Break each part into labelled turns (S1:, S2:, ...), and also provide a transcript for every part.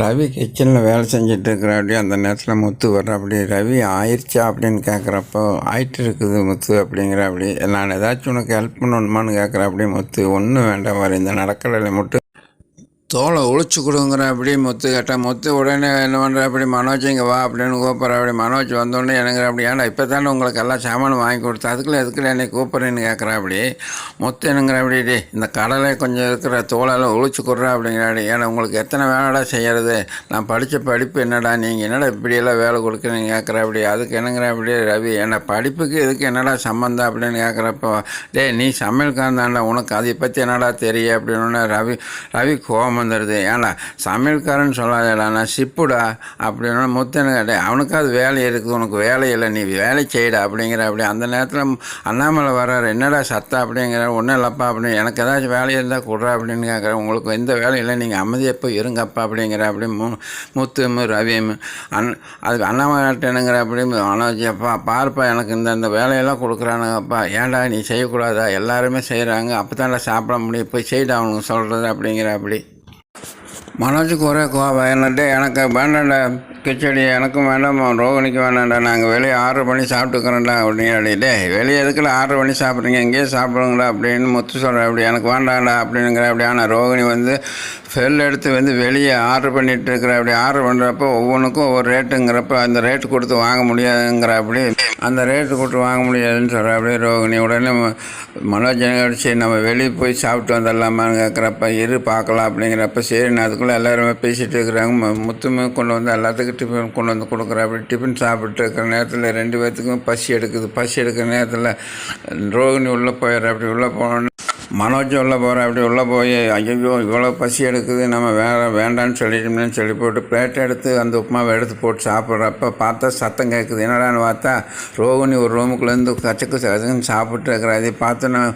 S1: ரவி கிச்சனில் வேலை செஞ்சுட்டு இருக்கிறாப்படி அந்த நேரத்தில் முத்து வர்றாப்படி ரவி ஆயிடுச்சா அப்படின்னு கேட்குறப்போ ஆயிட்டு இருக்குது முத்து அப்படிங்கிறாப்படி நான் ஏதாச்சும் உனக்கு ஹெல்ப் பண்ணணுமான்னு கேட்குறாப்படி முத்து. ஒன்றும் வேண்டாம் வர இந்த நடக்கலையில் மட்டும் தோலை ஒழிச்சு கொடுங்கிற அப்படி முத்து கேட்டேன் முத்து உடனே என்ன பண்ணுற அப்படி மனோஜ் இங்கே வா அப்படின்னு கூப்பிட்ற. அப்படி மனோஜ் வந்தோடனே எனக்கு அப்படி ஏன்னா இப்போ தானே உங்களுக்கு எல்லாம் சாமானும் வாங்கி கொடுத்து? அதுக்குள்ளே எதுக்குள்ள என்னை கூப்பிட்றேன்னு கேட்குறா அப்படி. முத்து என்னங்கிற அப்படி டே இந்த கடலை கொஞ்சம் இருக்கிற தோலெல்லாம் ஒழிச்சு கொடுறா அப்படிங்கிறாடி ஏன்னா உங்களுக்கு எத்தனை வேலைடா செய்கிறது நான் படித்த படிப்பு என்னடா நீங்கள் என்னடா இப்படியெல்லாம் வேலை கொடுக்குறீங்க கேட்குற அப்படி. அதுக்கு என்னங்கிற அப்படி ரவி என்ன படிப்புக்கு இதுக்கு என்னடா சம்மந்தம் அப்படின்னு கேட்குறப்போ டேய் நீ சமையல்காரன் தான்டா உனக்கு அதை பற்றி என்னடா தெரியும் அப்படின்னு ரவி ரவி கோபம் வந்துடுது ஏன்டா சமையல்காரன் சொல்லாதடா நான் சிப்புடா அப்படின்னு முத்தனு டே அவனுக்காவது வேலை இருக்குது உனக்கு வேலை இல்லை நீ வேலை செய்யடா அப்படிங்கிற அப்படி அந்த நேரத்தில் அண்ணாமலை வர்றாரு. என்னடா சத்தா அப்படிங்கிற ஒன்றும் இல்லைப்பா அப்படின்னு. எனக்கு ஏதாச்சும் வேலை இருந்தால் கொடுறா அப்படின்னு கேட்குறேன் உங்களுக்கு எந்த வேலையும் இல்லை நீங்கள் அமைதியப்போ இருங்கப்பா அப்படிங்கிற அப்படி மு முத்தும் ரவியும் அன் அதுக்கு அண்ணாமலை என்னங்கிற அப்படி அண்ணாச்சியப்பா பாருப்பா எனக்கு இந்த இந்த வேலையெல்லாம் கொடுக்குறானுங்கப்பா. ஏன்டா நீ செய்யக்கூடாதா? எல்லாருமே செய்கிறாங்க அப்போ தான்டா சாப்பிட முடியும். போய் செய்டா அவனுக்கு சொல்கிறது அப்படிங்கிற அப்படி. மனோஜுக்கு ஒரே கோபம் என்னட்டு எனக்கு வேண்டாம்டா கிச்சடி எனக்கும் வேண்டாம் ரோகிணிக்கு வேண்டாம்டா நாங்கள் வெளியே ஆர்டர் பண்ணி சாப்பிட்டுக்கிறோண்டா அப்படின்னு டே வெளியே எதுக்குள்ள ஆர்டர் பண்ணி சாப்பிட்றீங்க? எங்கேயே சாப்பிடுங்களா அப்படின்னு முத்து சொல்கிறேன் அப்படி எனக்கு வேண்டாம்டா அப்படிங்கிற அப்படி ஆனால் ரோகிணி வந்து செல் எடுத்து வந்து வெளியே ஆர்டர் பண்ணிட்டு இருக்கிற அப்படி ஆர்டர் பண்ணுறப்ப ஒவ்வொன்றுக்கும் ஒவ்வொரு ரேட்டுங்கிறப்ப அந்த ரேட்டு கொடுத்து வாங்க முடியாதுங்கிற அப்படி அந்த ரேட்டு கொடுத்து வாங்க முடியாதுன்னு சொல்கிற அப்படியே ரோகிணி உடனே மனோஜ் நம்ம வெளியே போய் சாப்பிட்டு வந்துடலாமான்னு கேட்குறப்ப இரு பார்க்கலாம் அப்படிங்கிறப்ப சரி நான் அதுக்குள்ளே எல்லாருமே பேசிகிட்டு இருக்கிறாங்க. முத்துமே கொண்டு வந்து எல்லாத்துக்கும் டிஃபன் கொண்டு வந்து கொடுக்குற. அப்படி டிஃபன் சாப்பிட்டு இருக்கிற நேரத்தில் ரெண்டு பேர்த்துக்கும் பசி எடுக்குது. பசி எடுக்கிற நேரத்தில் ரோகிணி உள்ளே போயிடுற. அப்படி உள்ளே போனோன்னு மனோஜ் உள்ளே போகிறேன் அப்படி உள்ளே போய் ஐயோ இவ்வளோ பசி எடுக்குது நம்ம வேற வேண்டான்னு சொல்லிட்டோம்னு சொல்லி போட்டு பிளேட் எடுத்து அந்த உப்புமாவை எடுத்து போட்டு சாப்பிட்றப்ப பார்த்தா சத்தம் கேட்குது என்னடான்னு பார்த்தா ரோகிணி ஒரு ரூமுக்குள்ளேருந்து கச்சக்கு சதுன்னு சாப்பிட்டு இருக்கிற. அதை பார்த்து நான்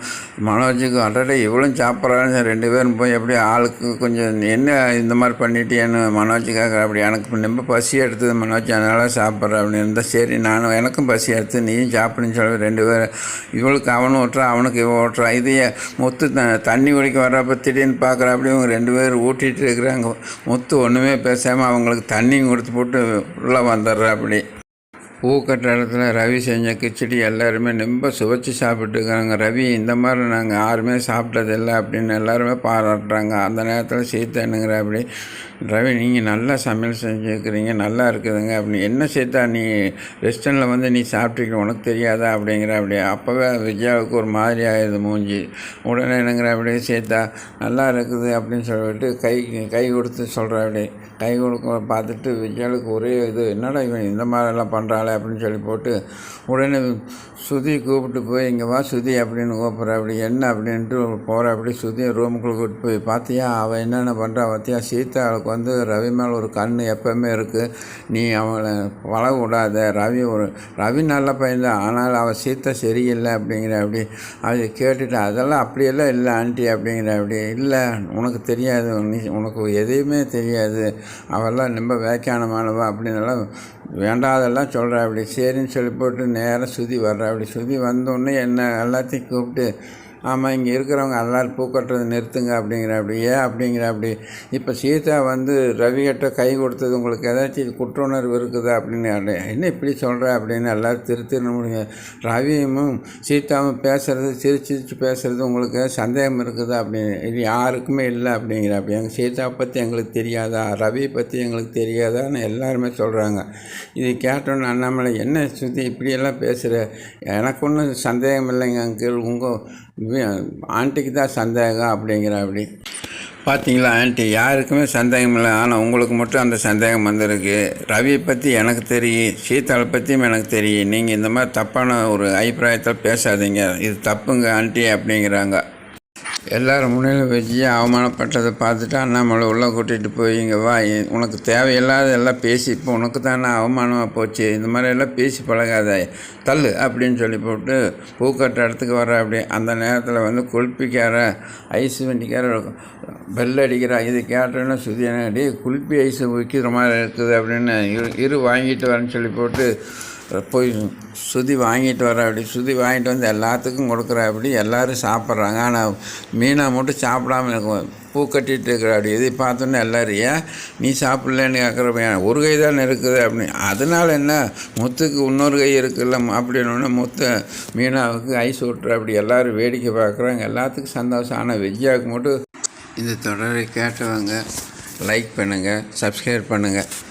S1: மனோஜுக்கு அடடே இவ்வளோ சாப்பிட்றான்னு ரெண்டு பேரும் போய் அப்படியே ஆளுக்கு கொஞ்சம் என்ன இந்த மாதிரி பண்ணிட்டேன்னு மனோஜ் கேட்குற அப்படி எனக்கு ரொம்ப பசி எடுத்தது மனோஜ் அதனால் சாப்பிட்றேன் அப்படின்னு இருந்தால் சரி நானும் எனக்கும் பசி எடுத்து நீயும் சாப்பிடுன்னு சொல்லி ரெண்டு பேரும் இவளுக்கு அவனும் ஓட்டுறா அவனுக்கு இவன் ஓட்டுறா இதையே முத்து த- தண்ணி குடிக்க வர்றப்ப திடீர்னு பார்க்குற அப்படி இவங்க ரெண்டு பேரும் ஊட்டிகிட்டு இருக்கிறாங்க. முத்து ஒன்றுமே பேசாமல் அவங்களுக்கு தண்ணியும் கொடுத்து போட்டு உள்ளே வந்துடுறா அப்படி பூ கட்டுற இடத்துல ரவி செஞ்ச கிச்சடி எல்லாருமே ரொம்ப சுவைச்சு சாப்பிட்டுருக்காங்க ரவி இந்த மாதிரி நாங்கள் யாருமே சாப்பிட்டதில்லை அப்படின்னு எல்லாருமே பாராட்டுறாங்க. அந்த நேரத்தில் சீத்தா என்னங்கிற அப்படி ரவி நீங்கள் நல்லா சமையல் செஞ்சுருக்கிறீங்க நல்லா இருக்குதுங்க. அப்படின்னு என்ன சேர்த்தா நீ ரெஸ்டாரண்ட்டில் வந்து நீ சாப்பிட்ருக்க உனக்கு தெரியாதா அப்படிங்கிற அப்படி அப்போவே விஜயாவுக்கு ஒரு மாதிரி ஆயிடுது மூஞ்சி. உடனே என்னங்கிற அப்படியே சேர்த்தா நல்லா இருக்குது அப்படின்னு சொல்லிட்டு கை கை கொடுத்து சொல்கிற அப்படி கை கொடுக்க பார்த்துட்டு விஜயாவுக்கு ஒரே இது என்னடா இவன் இந்த மாதிரிலாம் பண்ணுறாளே அப்படின்னு சொல்லி போட்டு உடனே சுதி கூப்பிட்டு போய் இங்கே வா சுதி அப்படின்னு கூப்பிட்ற அப்படி என்ன? அப்படின்ட்டு போகிற அப்படி சுதி ரூமுக்குள்ளே கூப்பிட்டு போய் பார்த்தியா அவள் என்னென்ன பண்ணுறா பார்த்தியா சீதா அவளுக்கு வந்து ரவி மேலே ஒரு கண் எப்போவுமே இருக்குது நீ அவளை பழக விடாத. ரவி ஒரு ரவி நல்ல பையன்தான். ஆனால் அவள் சீத்தை சரியில்லை அப்படிங்கிற அப்படி அதை கேட்டுட்டு அதெல்லாம் அப்படியெல்லாம் இல்லை ஆண்டி அப்படிங்கிற அப்படி இல்லை உனக்கு தெரியாது. நீ உனக்கு எதையுமே தெரியாது. அவெல்லாம் ரொம்ப வேக்கானமானவா அப்படின்னெல்லாம் வேண்டாதெல்லாம் சொல்கிற அப்படி சரின்னு சொல்லி போட்டு நேராக சுதி வர்ற. அப்படி சுதி வந்தோடனே என்ன எல்லாத்தையும் கூப்பிட்டு ஆமாம் இங்கே இருக்கிறவங்க எல்லாரும் பூ கட்டுறது நிறுத்துங்க அப்படிங்கிற அப்படி ஏன் அப்படிங்கிற அப்படி இப்போ சீதா வந்து ரவிகிட்ட கை கொடுத்தது உங்களுக்கு ஏதாச்சும் குற்றுணர்வு இருக்குதா அப்படின்னு என்ன இப்படி சொல்கிற அப்படின்னு எல்லோரும் திருத்தின முடியுங்க ரவியும் சீதாவும் பேசுகிறது சிரிச்சு சிரிச்சு பேசுகிறது உங்களுக்கு சந்தேகம் இருக்குதா அப்படின்னு இது யாருக்குமே இல்லை அப்படிங்கிற அப்படி எங்கள் சீதா பற்றி எங்களுக்கு தெரியாதா? ரவி பற்றி எங்களுக்கு தெரியாதான்னு எல்லாருமே சொல்கிறாங்க இது கேட்டோன்னு அண்ணாமலை என்ன சுத்தி இப்படியெல்லாம் பேசுகிற எனக்கு ஒன்றும் சந்தேகம் இல்லைங்க அங்கிள் உங்கள் ஆண்டிக்கு தான் சந்தேகம் அப்படிங்கிற அப்படி. பார்த்தீங்களா ஆண்டி? யாருக்குமே சந்தேகம் இல்லை. ஆனால் உங்களுக்கு மட்டும் அந்த சந்தேகம் வந்திருக்கு. ரவியை பற்றி எனக்கு தெரியும். சீதாவை பற்றியும் எனக்கு தெரியும். நீங்கள் இந்த மாதிரி தப்பான ஒரு அபிப்பிராயத்தில் பேசாதீங்க. இது தப்புங்க ஆண்டி அப்படிங்கிறாங்க. எல்லோரும் முன்னிலும் வச்சு அவமானப்பட்டதை பார்த்துட்டு அண்ணாமலை உள்ளே கூட்டிகிட்டு போய் இங்கே வா உனக்கு தேவையில்லாத எல்லாம் பேசி இப்போ உனக்கு தானே அவமானமாக போச்சு இந்த மாதிரி எல்லாம் பேசி பழகாத தள்ளு அப்படின்னு சொல்லி போட்டு பூக்கட்ட இடத்துக்கு வர அப்படி அந்த நேரத்தில் வந்து குளிப்பிக்கார ஐஸ் வண்டிக்கார பெல் அடிக்கிறா இது கேட்டோன்னா சுதியான டேய் குளிப்பி ஐஸ் விற்கிற மாதிரி இருக்குது அப்படின்னு இரு இரு வாங்கிட்டு வரேன்னு சொல்லி போட்டு போய் சுதி வாங்கிட்டு வர அப்படி சுதி வாங்கிட்டு வந்து எல்லாத்துக்கும் கொடுக்குற அப்படி எல்லோரும் சாப்பிட்றாங்க. ஆனால் மீனை மட்டும் சாப்பிடாம இருக்கும் பூ கட்டிகிட்டு இருக்கிற அப்படி. இதை பார்த்தோன்னே எல்லோரும் ஏன் நீ சாப்பிட்லன்னு கேட்குறப்ப ஒரு கை தானே இருக்குது அப்படின்னு. அதனால் என்ன முத்துக்கு இன்னொரு கை இருக்குல்ல அப்படின்னு முத்தை மீனாவுக்கு ஐஸ் விட்டுற அப்படி. எல்லோரும் வேடிக்கை பார்க்குறாங்க. எல்லாத்துக்கும் சந்தோஷம். ஆனால் விஜயாவுக்கு மட்டும் இந்த தொடரை கேட்டவங்க லைக் பண்ணுங்கள் சப்ஸ்கிரைப் பண்ணுங்கள்